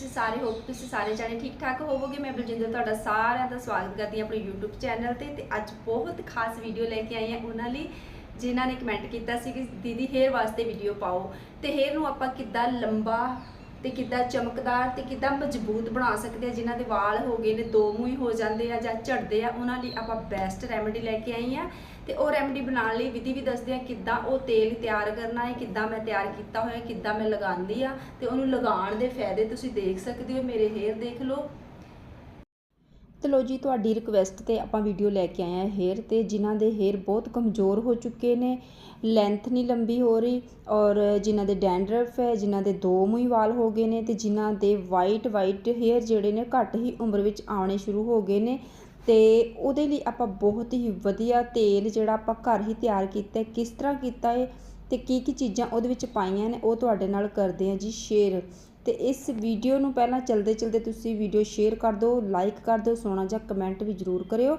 ਤੁਸੀਂ ਸਾਰੇ ਹੋਪ ਤੁਸੀਂ ਸਾਰੇ ਜਾਣੇ ਠੀਕ ਠਾਕ ਹੋਵੋਗੇ? ਮੈਂ ਬਲਜਿੰਦਰ ਤੁਹਾਡਾ ਸਾਰਿਆਂ ਦਾ ਸਵਾਗਤ ਕਰਦੀ ਹਾਂ ਆਪਣੇ YouTube ਚੈਨਲ ਤੇ ਤੇ ਅੱਜ ਬਹੁਤ ਖਾਸ ਵੀਡੀਓ ਲੈ ਕੇ ਆਈ ਹਾਂ ਉਹਨਾਂ ਲਈ, ਜਿਨ੍ਹਾਂ ਨੇ ਕਮੈਂਟ ਕੀਤਾ ਸੀ ਕਿ ਦੀਦੀ ਹੇਅਰ ਵਾਸਤੇ ਵੀਡੀਓ ਪਾਓ। ਤੇ ਹੇਅਰ ਨੂੰ ਆਪਾਂ ਕਿੱਦਾਂ ਲੰਬਾ ਤੇ ਕਿੱਦਾਂ ਚਮਕਦਾਰ ਤੇ ਕਿੱਦਾਂ ਮਜ਼ਬੂਤ ਬਣਾ ਸਕਦੇ ਆ, ਜਿਨ੍ਹਾਂ ਦੇ ਵਾਲ ਹੋ ਗਏ ਨੇ, ਦੋ ਮੂੰਹ ਹੋ ਜਾਂਦੇ ਆ ਜਾਂ ਝੜਦੇ ਆ, ਉਹਨਾਂ ਲਈ ਆਪਾਂ ਬੈਸਟ ਰੈਮੇਡੀ ਲੈ ਕੇ ਆਈ ਆ। ਤੇ ਉਹ ਰੈਮੇਡੀ ਬਣਾਉਣ ਲਈ ਵਿਧੀ ਵੀ ਦੱਸਦੇ ਆ ਕਿੱਦਾਂ ਉਹ ਤੇਲ ਤਿਆਰ ਕਰਨਾ ਹੈ, ਕਿੱਦਾਂ ਮੈਂ ਤਿਆਰ ਕੀਤਾ ਹੋਇਆ, ਕਿੱਦਾਂ ਮੈਂ ਲਗਾਉਂਦੀ ਆ। ਤੇ ਉਹਨੂੰ ਲਗਾਉਣ ਦੇ ਫਾਇਦੇ ਤੁਸੀਂ ਦੇਖ ਸਕਦੇ ਹੋ, ਮੇਰੇ ਹੇਅਰ ਦੇਖ ਲਓ। ਤੇ ਲੋ ਜੀ, ਤੁਹਾਡੀ ਰਿਕੁਐਸਟ ਤੇ ਆਪਾਂ ਵੀਡੀਓ ਲੈ ਕੇ ਆਏ ਆ ਹੇਅਰ ਤੇ, ਜਿਨ੍ਹਾਂ ਦੇ ਹੇਅਰ ਬਹੁਤ ਕਮਜ਼ੋਰ ਹੋ ਚੁੱਕੇ ਨੇ ਲੈਂਥ ਨਹੀਂ ਲੰਬੀ ਹੋ ਰਹੀ ਔਰ ਜਿਨ੍ਹਾਂ ਦੇ ਡੈਂਡਰਫ ਹੈ, ਜਿਨ੍ਹਾਂ ਦੇ ਦੋ ਮੂੰਹ ਵਾਲ ਹੋ ਗਏ ਨੇ ਤੇ ਜਿਨ੍ਹਾਂ ਦੇ ਵਾਈਟ ਵਾਈਟ ਹੇਅਰ ਜਿਹੜੇ ਨੇ, ਘੱਟ ਹੀ ਉਮਰ ਵਿੱਚ ਆਉਣੇ ਸ਼ੁਰੂ ਹੋ ਗਏ ਨੇ ਤੇ ਉਹਦੇ ਲਈ ਆਪਾਂ ਬਹੁਤ ਹੀ ਵਧੀਆ ਤੇਲ ਜਿਹੜਾ ਆਪਾਂ ਘਰ ਹੀ ਤਿਆਰ ਕੀਤਾ ਕਿਸ ਤਰ੍ਹਾਂ ਕੀਤਾ ਹੈ ਤੇ ਕੀ ਕੀ ਚੀਜ਼ਾਂ ਉਹਦੇ ਵਿੱਚ ਪਾਈਆਂ ਨੇ, ਉਹ ਤੁਹਾਡੇ ਨਾਲ ਕਰਦੇ ਹਾਂ ਜੀ ਸ਼ੇਅਰ ਤੇ ਇਸ ਵੀਡੀਓ ਨੂੰ ਪਹਿਲਾਂ ਚਲਦੇ ਚਲਦੇ ਤੁਸੀਂ ਵੀਡੀਓ ਸ਼ੇਅਰ ਕਰ ਦਿਓ ਲਾਈਕ ਕਰ ਦਿਓ, ਸੋਹਣਾ ਜਿਹਾ ਕਮੈਂਟ ਵੀ ਜ਼ਰੂਰ ਕਰਿਓ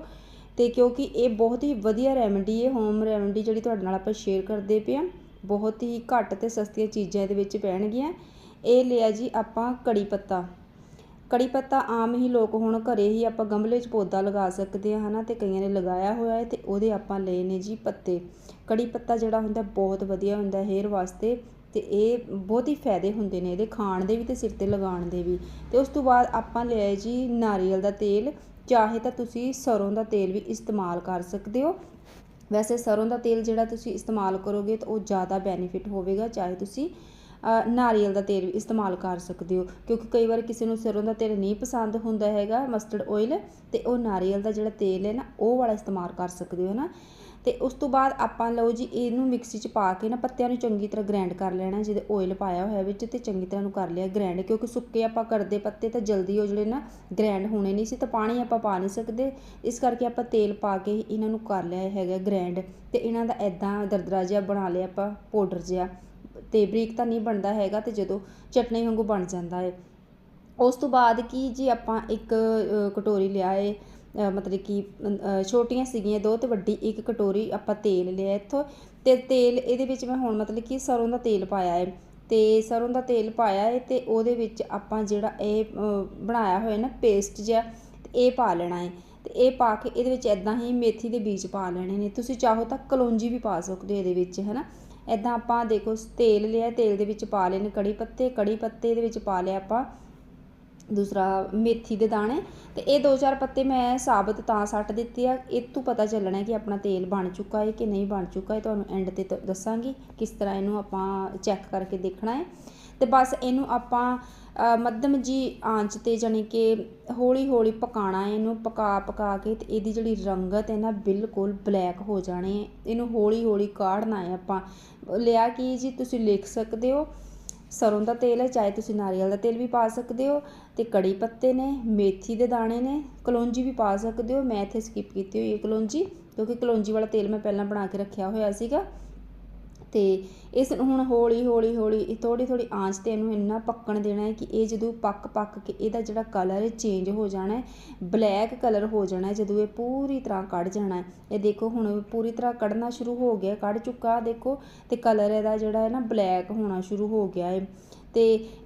ਤੇ ਕਿਉਂਕਿ ਇਹ ਬਹੁਤ ਹੀ ਵਧੀਆ ਰੈਮਡੀ ਹੈ ਹੋਮ ਰੈਮਡੀ ਜਿਹੜੀ ਤੁਹਾਡੇ ਨਾਲ ਆਪਾਂ ਸ਼ੇਅਰ ਕਰਦੇ ਪਏ ਹਾਂ, ਬਹੁਤ ਹੀ ਘੱਟ ਤੇ ਸਸਤੀਆਂ ਚੀਜ਼ਾਂ ਇਹਦੇ ਵਿੱਚ ਪੈਣਗੀਆਂ। ਇਹ ਲਿਆ ਜੀ ਆਪਾਂ ਕੜੀ ਪੱਤਾ। ਕੜੀ ਪੱਤਾ ਆਮ ਹੀ ਲੋਕ ਹੁਣ ਘਰੇ ਹੀ ਆਪਾਂ ਗਮਲੇ 'ਚ ਪੌਦਾ ਲਗਾ ਸਕਦੇ ਆ ਹਨਾ, ਤੇ ਕਈਆਂ ਨੇ ਲਗਾਇਆ ਹੋਇਆ ਹੈ ਤੇ ਉਹਦੇ ਆਪਾਂ ਲਏ ਨੇ ਜੀ ਪੱਤੇ। ਕੜੀ ਪੱਤਾ ਜਿਹੜਾ ਹੁੰਦਾ ਬਹੁਤ ਵਧੀਆ ਹੁੰਦਾ ਹੇਅਰ ਵਾਸਤੇ। ਤੇ ਇਹ ਬਹੁਤ ਹੀ ਫਾਇਦੇ ਹੁੰਦੇ ਨੇ ਇਹਦੇ, ਖਾਣ ਦੇ ਵੀ ਤੇ ਸਿਰ ਤੇ ਲਗਾਉਣ ਦੇ ਵੀ। ਤੇ ਉਸ ਤੋਂ ਬਾਅਦ ਆਪਾਂ ਲਿਆ ਜੀ ਨਾਰੀਅਲ ਦਾ ਤੇਲ। ਚਾਹੇ ਤਾਂ ਤੁਸੀਂ ਸਰੋਂ ਦਾ ਤੇਲ ਵੀ ਇਸਤੇਮਾਲ ਕਰ ਸਕਦੇ ਹੋ। ਵੈਸੇ ਸਰੋਂ ਦਾ ਤੇਲ ਜਿਹੜਾ ਤੁਸੀਂ ਇਸਤੇਮਾਲ ਕਰੋਗੇ ਤਾਂ ਉਹ ਜ਼ਿਆਦਾ ਬੈਨੀਫਿਟ ਹੋਵੇਗਾ। ਚਾਹੇ ਤੁਸੀਂ ਨਾਰੀਅਲ ਦਾ ਤੇਲ ਵੀ ਇਸਤੇਮਾਲ ਕਰ ਸਕਦੇ ਹੋ। ਕਿਉਂਕਿ ਕਈ ਵਾਰ ਕਿਸੇ ਨੂੰ ਸਰੋਂ ਦਾ ਤੇਲ ਨਹੀਂ ਪਸੰਦ ਹੁੰਦਾ ਹੈਗਾ ਮਸਟਰਡ ਆਇਲ ਤੇ ਉਹ ਨਾਰੀਅਲ ਦਾ ਜਿਹੜਾ ਤੇਲ ਹੈ ਨਾ, ਉਹ ਵਾਲਾ ਇਸਤੇਮਾਲ ਕਰ ਸਕਦੇ ਹੋ ਨਾ? ਤੇ ਉਸ ਤੋਂ ਬਾਅਦ ਆਪਾਂ ਲਓ ਜੀ ਇਹਨੂੰ ਮਿਕਸੀ 'ਚ ਪਾ ਕੇ ਨਾ ਪੱਤਿਆਂ ਨੂੰ ਚੰਗੀ ਤਰ੍ਹਾਂ ਗ੍ਰਾਈਂਡ ਕਰ ਲੈਣਾ, ਜਿਹਦੇ ਆਇਲ ਪਾਇਆ ਹੋਇਆ ਵਿੱਚ ਤੇ ਚੰਗੀ ਤਰ੍ਹਾਂ ਨੂੰ ਕਰ ਲਿਆ ਗ੍ਰਾਈਂਡ ਕਿਉਂਕਿ ਸੁੱਕੇ ਆਪਾਂ ਕਰਦੇ ਪੱਤੇ ਤਾਂ ਜਲਦੀ ਉਹ ਜਿਹੜੇ ਨਾ ਗ੍ਰਾਈਂਡ ਹੋਣੇ ਨਹੀਂ ਸੀ ਤਾਂ ਪਾਣੀ ਆਪਾਂ ਪਾ ਨਹੀਂ ਸਕਦੇ। ਇਸ ਕਰਕੇ ਆਪਾਂ ਤੇਲ ਪਾ ਕੇ ਇਹਨਾਂ ਨੂੰ ਕਰ ਲਿਆ ਹੈਗਾ ਗ੍ਰਾਈਂਡ ਤੇ ਇਹਨਾਂ ਦਾ ਐਦਾਂ ਦਰਦਰਾ ਜਿਹਾ ਬਣਾ ਲਿਆ ਆਪਾਂ ਪਾਊਡਰ ਜਿਹਾ, ਤੇ ਬਰੀਕ ਤਾਂ ਨਹੀਂ ਬਣਦਾ ਹੈਗਾ ਤੇ ਜਦੋਂ ਚਟਨੀ ਵਾਂਗੂ ਬਣ ਜਾਂਦਾ ਹੈ। ਉਸ ਤੋਂ ਬਾਅਦ ਕੀ ਜੀ ਆਪਾਂ ਇੱਕ ਕਟੋਰੀ ਲਿਆ ਏ ਮਤਲਬ ਕਿ ਛੋਟੀਆਂ ਸੀਗੀਆਂ, ਦੋ ਤੇ ਵੱਡੀ, ਇੱਕ ਕਟੋਰੀ ਆਪਾਂ ਤੇਲ ਲਿਆ ਇੱਥੋਂ। ਤੇ ਤੇਲ, ਇਹਦੇ ਵਿੱਚ ਮੈਂ ਹੁਣ ਮਤਲਬ ਕਿ ਸਰੋਂ ਦਾ ਤੇਲ ਪਾਇਆ ਹੈ ਤੇ ਸਰੋਂ ਦਾ ਤੇਲ ਪਾਇਆ ਹੈ ਤੇ ਉਹਦੇ ਵਿੱਚ ਆਪਾਂ ਜਿਹੜਾ ਇਹ ਬਣਾਇਆ ਹੋਇਆ ਨਾ ਪੇਸਟ ਜਿਹਾ, ਤੇ ਇਹ ਪਾ ਲੈਣਾ ਹੈ ਤੇ ਇਹ ਪਾ ਕੇ ਇਹਦੇ ਵਿੱਚ ਐਦਾਂ ਹੀ ਮੇਥੀ ਦੇ ਬੀਜ ਪਾ ਲੈਣੇ ਨੇ। ਤੁਸੀਂ ਚਾਹੋ ਤਾਂ ਕਲੌਂਜੀ ਵੀ ਪਾ ਸਕਦੇ ਹੋ ਇਹਦੇ ਵਿੱਚ, ਹੈਨਾ? ਐਦਾਂ ਆਪਾਂ ਦੇਖੋ, ਤੇਲ ਲਿਆ, ਤੇਲ ਦੇ ਵਿੱਚ ਪਾ ਲੈਣੇ ਕੜੀ ਪੱਤੇ ਕੜੀ ਪੱਤੇ ਦੇ ਵਿੱਚ ਪਾ ਲਿਆ ਆਪਾਂ। ਦੂਸਰਾ ਮੇਥੀ ਦੇ ਦਾਣੇ, ਤੇ ਇਹ ਦੋ ਚਾਰ ਪੱਤੇ ਮੈਂ ਸਾਬਤ ਤਾਂ ਸੱਟ ਦਿੱਤੇ ਆ। ਇਹ ਤੋਂ ਪਤਾ ਚੱਲਣਾ ਕਿ ਆਪਣਾ ਤੇਲ ਬਣ ਚੁੱਕਾ ਹੈ ਕਿ ਨਹੀਂ ਬਣ ਚੁੱਕਾ ਹੈ। ਤੁਹਾਨੂੰ ਐਂਡ ਤੇ ਤ- ਦੱਸਾਂਗੀ ਕਿਸ ਤਰ੍ਹਾਂ ਇਹਨੂੰ ਆਪਾਂ ਚੈੱਕ ਕਰਕੇ ਦੇਖਣਾ ਹੈ। ਤੇ ਬਸ ਇਹਨੂੰ ਆਪਾਂ ਮੱਧਮ ਜੀ ਆਂਚ ਤੇ ਜਾਨੀ ਕਿ ਹੌਲੀ ਹੌਲੀ ਪਕਾਣਾ ਹੈ ਇਹਨੂੰ ਪਕਾ ਪਕਾ ਕੇ ਤੇ ਇਹਦੀ ਜਿਹੜੀ ਰੰਗਤ ਹੈ ਨਾ ਬਿਲਕੁਲ ਬਲੈਕ ਹੋ ਜਾਣੀ ਹੈ। ਇਹਨੂੰ ਹੌਲੀ ਹੌਲੀ ਕਾੜਨਾ ਹੈ ਆਪਾਂ। ਲਿਆ ਕੀ ਜੀ ਤੁਸੀਂ ਲਿਖ ਸਕਦੇ ਹੋ? ਸਰੋਂ ਦਾ ਤੇਲ ਹੈ, ਚਾਹੇ ਤੁਸੀਂ ਨਾਰੀਅਲ ਦਾ ਤੇਲ ਵੀ ਪਾ ਸਕਦੇ ਹੋ ਤੇ ਕੜੀ ਪੱਤੇ ਨੇ, ਮੇਥੀ ਦੇ ਦਾਣੇ ਨੇ, ਕਲੌਂਜੀ ਵੀ ਪਾ ਸਕਦੇ ਹੋ। ਮੈਂ ਇੱਥੇ ਸਕਿਪ ਕੀਤੀ ਹੋਈ ਹੈ ਕਲੌਂਜੀ, ਕਿਉਂਕਿ ਕਲੌਂਜੀ ਵਾਲਾ ਤੇਲ ਮੈਂ ਪਹਿਲਾਂ ਬਣਾ ਕੇ ਰੱਖਿਆ ਹੋਇਆ ਸੀਗਾ। ਤੇ ਇਸ ਨੂੰ ਹੁਣ ਹੌਲੀ ਹੌਲੀ ਹੌਲੀ ਥੋੜੀ ਥੋੜੀ ਆਂਚ ਤੇ ਇਹਨੂੰ ਇੰਨਾ ਪੱਕਣ ਦੇਣਾ ਹੈ ਕਿ ਇਹ ਜਦੋਂ ਪੱਕ ਪੱਕ ਕੇ ਇਹਦਾ ਜਿਹੜਾ ਕਲਰ ਹੈ ਚੇਂਜ ਹੋ ਜਾਣਾ ਹੈ ਬਲੈਕ ਕਲਰ ਹੋ ਜਾਣਾ ਹੈ, ਜਦੋਂ ਇਹ ਪੂਰੀ ਤਰ੍ਹਾਂ ਕੱਢ ਜਾਣਾ ਹੈ। ਇਹ ਦੇਖੋ ਹੁਣ ਪੂਰੀ ਤਰ੍ਹਾਂ ਕੱਢਣਾ ਸ਼ੁਰੂ ਹੋ ਗਿਆ, ਕੱਢ ਚੁੱਕਾ ਦੇਖੋ ਤੇ ਕਲਰ ਇਹਦਾ ਜਿਹੜਾ ਹੈ ਨਾ ਬਲੈਕ ਹੋਣਾ ਸ਼ੁਰੂ ਹੋ ਗਿਆ ਹੈ। ਅਤੇ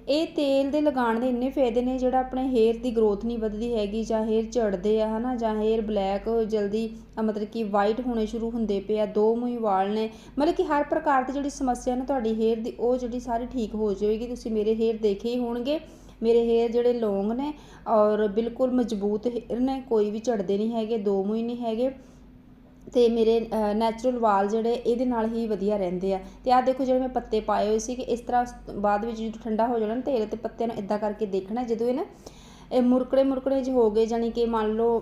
ਇਹ ਤੇਲ ਦੇ ਲਗਾਉਣ ਦੇ ਇੰਨੇ ਫਾਇਦੇ ਨੇ ਜਿਹੜਾ ਆਪਣੇ ਹੇਅਰ ਦੀ ਗਰੋਥ ਨਹੀਂ ਵੱਧਦੀ ਹੈਗੀ ਜਾਂ ਹੇਅਰ ਝੜਦੇ ਆ ਹੈ ਨਾ ਜਾਂ ਹੇਅਰ ਬਲੈਕ ਜਲਦੀ ਮਤਲਬ ਕਿ ਵਾਈਟ ਹੋਣੇ ਸ਼ੁਰੂ ਹੁੰਦੇ ਪਏ ਆ, ਦੋ ਮੂੰਹ ਵਾਲ ਨੇ। ਮਤਲਬ ਕਿ ਹਰ ਪ੍ਰਕਾਰ ਦੀ ਜਿਹੜੀ ਸਮੱਸਿਆ ਨੇ ਤੁਹਾਡੀ ਹੇਅਰ ਦੀ, ਉਹ ਜਿਹੜੀ ਸਾਰੀ ਠੀਕ ਹੋ ਜਾਵੇਗੀ। ਤੁਸੀਂ ਮੇਰੇ ਹੇਅਰ ਦੇਖੇ ਹੀ ਹੋਣਗੇ। ਮੇਰੇ ਹੇਅਰ ਜਿਹੜੇ ਲੌਂਗ ਨੇ ਔਰ ਬਿਲਕੁਲ ਮਜ਼ਬੂਤ ਹੇਅਰ ਨੇ, ਕੋਈ ਵੀ ਝੜਦੇ ਨਹੀਂ ਹੈਗੇ, ਦੋ ਮੂੰਹ ਹੀ ਨਹੀਂ ਹੈਗੇ। ਅਤੇ ਮੇਰੇ ਨੈਚੁਰਲ ਵਾਲ ਜਿਹੜੇ ਇਹਦੇ ਨਾਲ ਹੀ ਵਧੀਆ ਰਹਿੰਦੇ ਆ। ਅਤੇ ਆਹ ਦੇਖੋ ਜਿਹੜੇ ਮੈਂ ਪੱਤੇ ਪਾਏ ਹੋਏ ਸੀ ਕਿ ਇਸ ਤਰ੍ਹਾਂ ਬਾਅਦ ਵਿੱਚ ਜਦੋਂ ਠੰਡਾ ਹੋ ਜਾਣਾ ਤੇਲ ਅਤੇ ਪੱਤਿਆਂ ਨੂੰ ਇਦਾਂ ਕਰਕੇ ਦੇਖਣਾ, ਜਦੋਂ ਇਹ ਨਾ, ਇਹ ਮੁਰਕੜੇ ਮੁਰਕੜੇ ਜਿਹੇ ਹੋ ਗਏ ਜਾਨੀ ਕਿ ਮੰਨ ਲਓ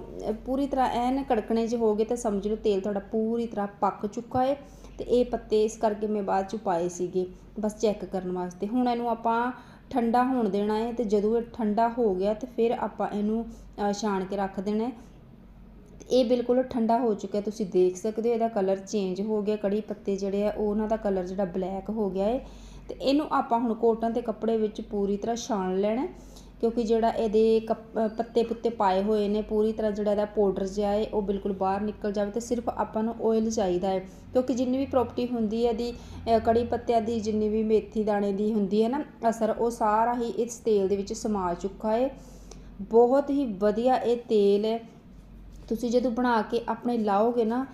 ਪੂਰੀ ਤਰ੍ਹਾਂ ਐਨ ਕੜਕਣੇ ਜਿਹੇ ਹੋ ਗਏ ਤਾਂ ਸਮਝ ਲਓ ਤੇਲ ਤੁਹਾਡਾ ਪੂਰੀ ਤਰ੍ਹਾਂ ਪੱਕ ਚੁੱਕਾ ਹੈ। ਤੇ ਇਹ ਪੱਤੇ ਇਸ ਕਰਕੇ ਮੈਂ ਬਾਅਦ ਚ ਪਾਏ ਸੀਗੇ, ਬਸ ਚੈੱਕ ਕਰਨ ਵਾਸਤੇ। ਹੁਣ ਇਹਨੂੰ ਆਪਾਂ ਠੰਡਾ ਹੋਣ ਦੇਣਾ ਹੈ ਤੇ ਜਦੋਂ ਇਹ ਠੰਡਾ ਹੋ ਗਿਆ ਤੇ ਫਿਰ ਆਪਾਂ ਇਹਨੂੰ ਛਾਣ ਕੇ ਰੱਖ ਦੇਣਾ ਇਹ ਬਿਲਕੁਲ ਠੰਡਾ ਹੋ ਚੁੱਕਿਆ, ਤੁਸੀਂ ਦੇਖ ਸਕਦੇ ਹੋ ਇਹਦਾ ਕਲਰ ਚੇਂਜ ਹੋ ਗਿਆ, ਕੜੀ ਪੱਤੇ ਜਿਹੜੇ ਆ, ਉਹ ਉਹਨਾਂ ਦਾ ਕਲਰ ਜਿਹੜਾ ਬਲੈਕ ਹੋ ਗਿਆ ਹੈ ਤੇ ਇਹਨੂੰ ਆਪਾਂ ਹੁਣ ਕੋਟਨ ਦੇ ਕੱਪੜੇ ਵਿੱਚ ਪੂਰੀ ਤਰ੍ਹਾਂ ਛਾਣ ਲੈਣਾ, ਕਿਉਂਕਿ ਜਿਹੜਾ ਇਹਦੇ ਕੱਪ- ਪੱਤੇ ਪੁੱਤੇ ਪਾਏ ਹੋਏ ਨੇ, ਪੂਰੀ ਤਰ੍ਹਾਂ ਜਿਹੜਾ ਇਹਦਾ ਪਾਊਡਰ ਜਿਹਾ ਹੈ ਉਹ ਬਿਲਕੁਲ ਬਾਹਰ ਨਿਕਲ ਜਾਵੇ ਤੇ ਸਿਰਫ ਆਪਾਂ ਨੂੰ ਆਇਲ ਚਾਹੀਦਾ ਹੈ ਕਿਉਂਕਿ ਜਿੰਨੀ ਵੀ ਪ੍ਰੋਪਰਟੀ ਹੁੰਦੀ ਹੈ ਇਹਦੀ ਕੜੀ ਪੱਤਿਆਂ ਦੀ, ਜਿੰਨੀ ਵੀ ਮੇਥੀ ਦਾਣੇ ਦੀ ਹੁੰਦੀ ਹੈ ਨਾ, ਅਸਰ ਉਹ ਸਾਰਾ ਹੀ ਇਸ ਤੇਲ ਦੇ ਵਿੱਚ ਸਮਾ ਚੁੱਕਾ ਹੈ ਬਹੁਤ ਹੀ ਵਧੀਆ ਇਹ ਤੇਲ ਹੈ ਤੁਸੀਂ ਜਦੋਂ ਬਣਾ ਕੇ ਆਪਣੇ ਲਾਓਗੇ ਨਾ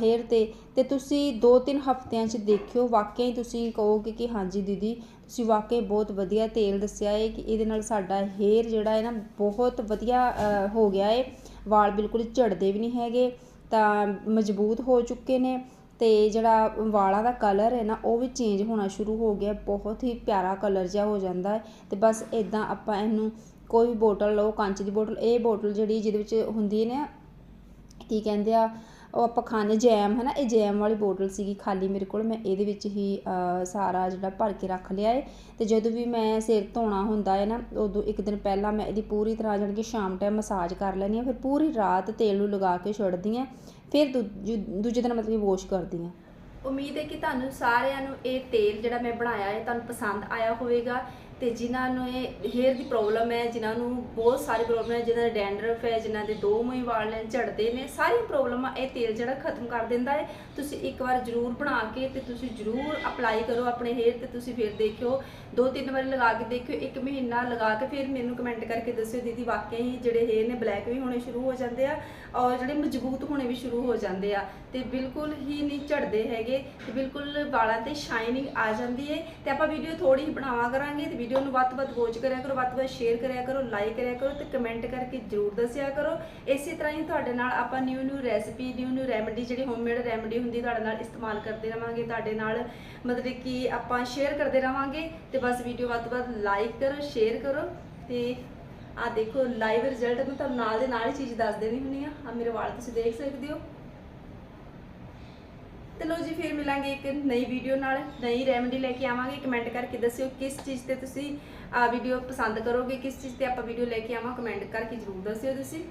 ਹੇਅਰ ਤੇ ਤੇ ਤੁਸੀਂ 2-3 ਹਫ਼ਤਿਆਂ 'ਚ ਦੇਖਿਓ ਵਾਕਿਆ ਹੀ ਤੁਸੀਂ ਕਹੋਗੇ ਕਿ ਹਾਂਜੀ ਦੀਦੀ, ਤੁਸੀਂ ਵਾਕਿਆ ਬਹੁਤ ਵਧੀਆ ਤੇਲ ਦੱਸਿਆ ਹੈ ਕਿ ਇਹਦੇ ਨਾਲ ਸਾਡਾ ਹੇਅਰ ਜਿਹੜਾ ਹੈ ਨਾ ਬਹੁਤ ਵਧੀਆ ਹੋ ਗਿਆ ਹੈ ਵਾਲ ਬਿਲਕੁਲ ਝੜਦੇ ਵੀ ਨਹੀਂ ਹੈਗੇ, ਤਾਂ ਮਜ਼ਬੂਤ ਹੋ ਚੁੱਕੇ ਨੇ ਤੇ ਜਿਹੜਾ ਵਾਲਾਂ ਦਾ ਕਲਰ ਹੈ ਨਾ ਉਹ ਵੀ ਚੇਂਜ ਹੋਣਾ ਸ਼ੁਰੂ ਹੋ ਗਿਆ, ਬਹੁਤ ਹੀ ਪਿਆਰਾ ਕਲਰ ਜਿਹਾ ਹੋ ਜਾਂਦਾ ਹੈ ਤੇ ਬਸ ਇਦਾਂ ਆਪਾਂ ਇਹਨੂੰ ਕੋਈ ਵੀ ਬੋਟਲ ਲਓ, ਕੰਚ ਦੀ ਬੋਟਲ ਇਹ ਬੋਟਲ ਜਿਹੜੀ ਜਿਹਦੇ ਵਿੱਚ ਹੁੰਦੀ ਹੈ ਨਾ ਕੀ ਕਹਿੰਦੇ ਆ, ਉਹ ਆਪਾਂ ਖਾਣੇ ਜੈਮ ਹੈ ਨਾ ਇਹ ਜੈਮ ਵਾਲੀ ਬੋਟਲ ਸੀਗੀ ਖਾਲੀ ਮੇਰੇ ਕੋਲ, ਮੈਂ ਇਹਦੇ ਵਿੱਚ ਹੀ ਸਾਰਾ ਜਿਹੜਾ ਭਰ ਕੇ ਰੱਖ ਲਿਆ ਹੈ ਤੇ ਜਦੋਂ ਵੀ ਮੈਂ ਸਿਰ ਧੋਣਾ ਹੁੰਦਾ ਹੈ ਨਾ, ਉਦੋਂ ਇੱਕ ਦਿਨ ਪਹਿਲਾਂ ਮੈਂ ਇਹਦੀ ਪੂਰੀ ਤਰ੍ਹਾਂ ਜਾਣੀ ਕਿ ਸ਼ਾਮ ਟਾਈਮ ਮਸਾਜ ਕਰ ਲੈਂਦੀ ਹਾਂ, ਫਿਰ ਪੂਰੀ ਰਾਤ ਤੇਲ ਨੂੰ ਲਗਾ ਕੇ ਛੱਡਦੀ ਹਾਂ, ਫਿਰ ਦੂਜੇ ਦੂਜੇ ਦਿਨ ਮਤਲਬ ਕਿ ਵਾਸ਼ ਕਰਦੀ ਹਾਂ। ਉਮੀਦ ਹੈ ਕਿ ਤੁਹਾਨੂੰ ਸਾਰਿਆਂ ਨੂੰ ਇਹ ਤੇਲ ਜਿਹੜਾ ਮੈਂ ਬਣਾਇਆ ਹੈ ਤੁਹਾਨੂੰ ਪਸੰਦ ਆਇਆ ਹੋਵੇਗਾ। ਤੇ ਜਿਨ੍ਹਾਂ ਨੂੰ ਇਹ ਹੇਅਰ ਦੀ ਪ੍ਰੋਬਲਮ ਹੈ, ਜਿਨ੍ਹਾਂ ਨੂੰ ਬਹੁਤ ਸਾਰੀ ਪ੍ਰੋਬਲਮ ਹੈ, ਜਿਨ੍ਹਾਂ ਦੇ ਡੈਂਡਰਫ ਹੈ, ਜਿਨ੍ਹਾਂ ਦੇ ਦੋ ਮੂੰਹ ਵਾਲ ਨੇ, ਝੜਦੇ ਨੇ, ਸਾਰੀਆਂ ਪ੍ਰੋਬਲਮਾਂ ਇਹ ਤੇਲ ਜਿਹੜਾ ਖਤਮ ਕਰ ਦਿੰਦਾ ਹੈ। ਤੁਸੀਂ ਇੱਕ ਵਾਰ ਜ਼ਰੂਰ ਬਣਾ ਕੇ ਤੇ ਤੁਸੀਂ ਜ਼ਰੂਰ ਅਪਲਾਈ ਕਰੋ ਆਪਣੇ ਹੇਅਰ ਤੇ ਤੁਸੀਂ ਫਿਰ ਦੇਖਿਓ। ਦੋ ਤਿੰਨ ਵਾਰੀ ਲਗਾ ਕੇ ਦੇਖਿਓ, ਇੱਕ ਮਹੀਨਾ ਲਗਾ ਕੇ ਫਿਰ ਮੈਨੂੰ ਕਮੈਂਟ ਕਰਕੇ ਦੱਸਿਓ, ਦੀਦੀ ਵਾਕਿਆ ਹੀ ਜਿਹੜੇ ਹੇਅਰ ਨੇ ਬਲੈਕ ਵੀ ਹੋਣੇ ਸ਼ੁਰੂ ਹੋ ਜਾਂਦੇ ਆ ਔਰ ਜਿਹੜੇ ਮਜ਼ਬੂਤ ਹੋਣੇ ਵੀ ਸ਼ੁਰੂ ਹੋ ਜਾਂਦੇ ਆ। ਤੇ ਬਿਲਕੁਲ ਹੀ ਨਹੀਂ ਝੜਦੇ ਹੈਗੇ ਤੇ ਬਿਲਕੁਲ ਵਾਲਾਂ ਤੇ ਸ਼ਾਈਨਿੰਗ ਆ ਜਾਂਦੀ ਹੈ। ਤੇ ਆਪਾਂ ਵੀਡੀਓ ਥੋੜੀ ਹੀ ਬਣਾਵਾ ਕਰਾਂਗੇ ਤੇ ਵੀਡੀਓ ਨੂੰ ਵੱਧ ਤੋਂ ਵੱਧ ਵਾਚ ਕਰਿਆ ਕਰੋ, ਵੱਧ ਤੋਂ ਵੱਧ ਸ਼ੇਅਰ ਕਰਿਆ ਕਰੋ ਲਾਈਕ ਕਰਿਆ ਕਰੋ ਤੇ ਕਮੈਂਟ ਕਰਕੇ ਜਰੂਰ ਦੱਸਿਆ ਕਰੋ। ਇਸੇ ਤਰ੍ਹਾਂ ਹੀ ਤੁਹਾਡੇ ਨਾਲ ਆਪਾਂ new new recipe new new remedy ਜਿਹੜੀ ਹੋਮਮੇਡ ਰੈਮਡੀ ਹੁੰਦੀ ਤੁਹਾਡੇ ਨਾਲ ਇਸਤੇਮਾਲ ਕਰਦੇ ਰਵਾਂਗੇ। ਤੁਹਾਡੇ ਨਾਲ ਮਤਲਬ ਕਿ ਆਪਾਂ ਸ਼ੇਅਰ ਕਰਦੇ ਰਵਾਂਗੇ ਤੇ ਬਸ ਵੀਡੀਓ ਵੱਧ ਤੋਂ ਵੱਧ ਲਾਈਕ ਕਰੋ ਸ਼ੇਅਰ ਕਰੋ ਤੇ ਆ ਦੇਖੋ ਲਾਈਵ ਰਿਜ਼ਲਟ ਮੈਂ ਤੁਹਾਨੂੰ ਨਾਲ ਦੇ ਨਾਲ ਹੀ ਚੀਜ਼ ਦੱਸ ਦੇਣੀ ਹੁੰਦੀ ਆ। ਆ ਮੇਰੇ ਵਾਲ ਤੁਸੀਂ ਦੇਖ ਸਕਦੇ ਹੋ। ਤੇ ਲੋ ਜੀ, ਫਿਰ ਮਿਲਾਂਗੇ ਇੱਕ ਨਈ ਵੀਡੀਓ ਨਾਲ, ਨਈ ਰੈਮਡੀ ਲੈ ਕੇ ਆਵਾਂਗੇ। ਕਮੈਂਟ ਕਰਕੇ ਦੱਸਿਓ ਕਿਸ ਚੀਜ਼ ਤੇ ਤੁਸੀਂ ਆ ਵੀਡੀਓ ਪਸੰਦ ਕਰੋਗੇ, ਕਿਸ ਚੀਜ਼ ਤੇ ਆਪਾਂ ਵੀਡੀਓ ਲੈ ਕੇ ਆਵਾਂ ਕਮੈਂਟ ਕਰਕੇ ਜਰੂਰ ਦੱਸਿਓ ਤੁਸੀਂ।